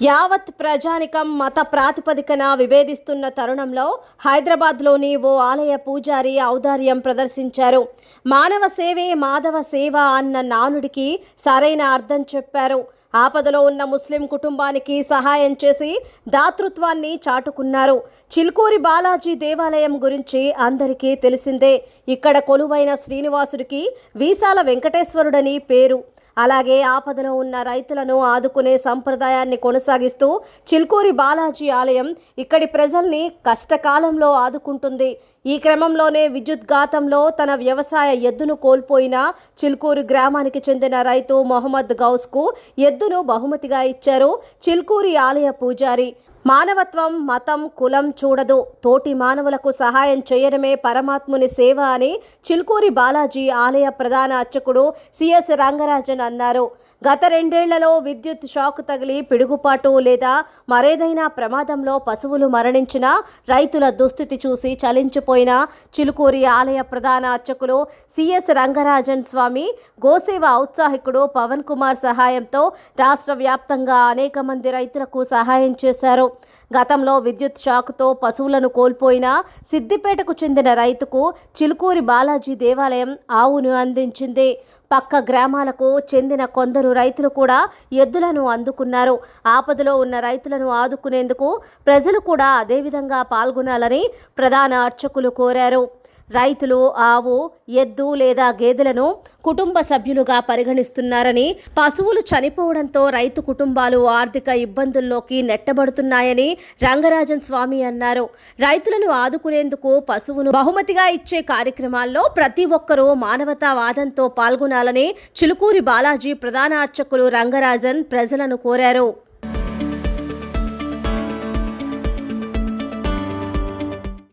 యావత్ ప్రజానికం మత ప్రాతిపదికన విభేదిస్తున్న తరుణంలో హైదరాబాద్లోని ఓ ఆలయ పూజారి ఔదార్యం ప్రదర్శించారు. మానవ సేవే మాధవ సేవ అన్న నానుడికి సరైన అర్థం చెప్పారు. ఆపదలో ఉన్న ముస్లిం కుటుంబానికి సహాయం చేసి దాతృత్వాన్ని చాటుకున్నారు. చిల్కూరి బాలాజీ దేవాలయం గురించి అందరికీ తెలిసిందే. ఇక్కడ కొలువైన శ్రీనివాసుడికి వీసాల వెంకటేశ్వరుడని పేరు. అలాగే ఆపదలో ఉన్న రైతులను ఆదుకునే సంప్రదాయాన్ని కొనసాగిస్తూ చిల్కూరి బాలాజీ ఆలయం ఇక్కడి ప్రజల్ని కష్టకాలంలో ఆదుకుంటుంది. ఈ క్రమంలోనే విద్యుద్ఘాతంలో తన వ్యవసాయ ఎద్దును కోల్పోయిన చిల్కూరు గ్రామానికి చెందిన రైతు మొహమ్మద్ గౌస్కు ఎద్దును బహుమతిగా ఇచ్చారు చిల్కూరి ఆలయ పూజారి. మానవత్వం మతం కులం చూడదు. తోటి మానవులకు సహాయం చేయడమే పరమాత్ముని సేవ అని చిల్కూరి బాలాజీ ఆలయ ప్రధాన అర్చకుడు సిఎస్ రంగరాజన్ అన్నారు. గత రెండేళ్ళలో విద్యుత్ షాక్ తగిలి పిడుగుపాటు లేదా మరేదైనా ప్రమాదంలో పశువులు మరణించిన రైతుల దుస్థితి చూసి చలించిపోయిన చిలుకూరి ఆలయ ప్రధాన అర్చకులు సిఎస్ రంగరాజన్ స్వామి గోసేవ ఔత్సాహికుడు పవన్ కుమార్ సహాయంతో రాష్ట్ర వ్యాప్తంగా అనేక మంది రైతులకు సహాయం చేశారు. గతంలో విద్యుత్ షాక్తో పశువులను కోల్పోయిన సిద్దిపేటకు చెందిన రైతుకు చిలుకూరి బాలాజీ దేవాలయం ఆవును అందించింది. పక్క గ్రామాలకు చెందిన కొందరు రైతులు కూడా ఎద్దులను అందుకున్నారు. ఆపదలో ఉన్న రైతులను ఆదుకునేందుకు ప్రజలు కూడా అదేవిధంగా పాల్గొనాలని ప్రధాన అర్చకులు కోరారు. రైతులు ఆవు ఎద్దు లేదా గేదెలను కుటుంబ సభ్యులుగా పరిగణిస్తున్నారని పశువులు చనిపోవడంతో రైతు కుటుంబాలు ఆర్థిక ఇబ్బందుల్లోకి నెట్టబడుతున్నాయని రంగరాజన్ స్వామి అన్నారు. రైతులను ఆదుకునేందుకు పశువును బహుమతిగా ఇచ్చే కార్యక్రమాల్లో ప్రతి ఒక్కరూ మానవతావాదంతో పాల్గొనాలని చిలుకూరి బాలాజీ ప్రధాన అర్చకులు రంగరాజన్ ప్రజలను కోరారు.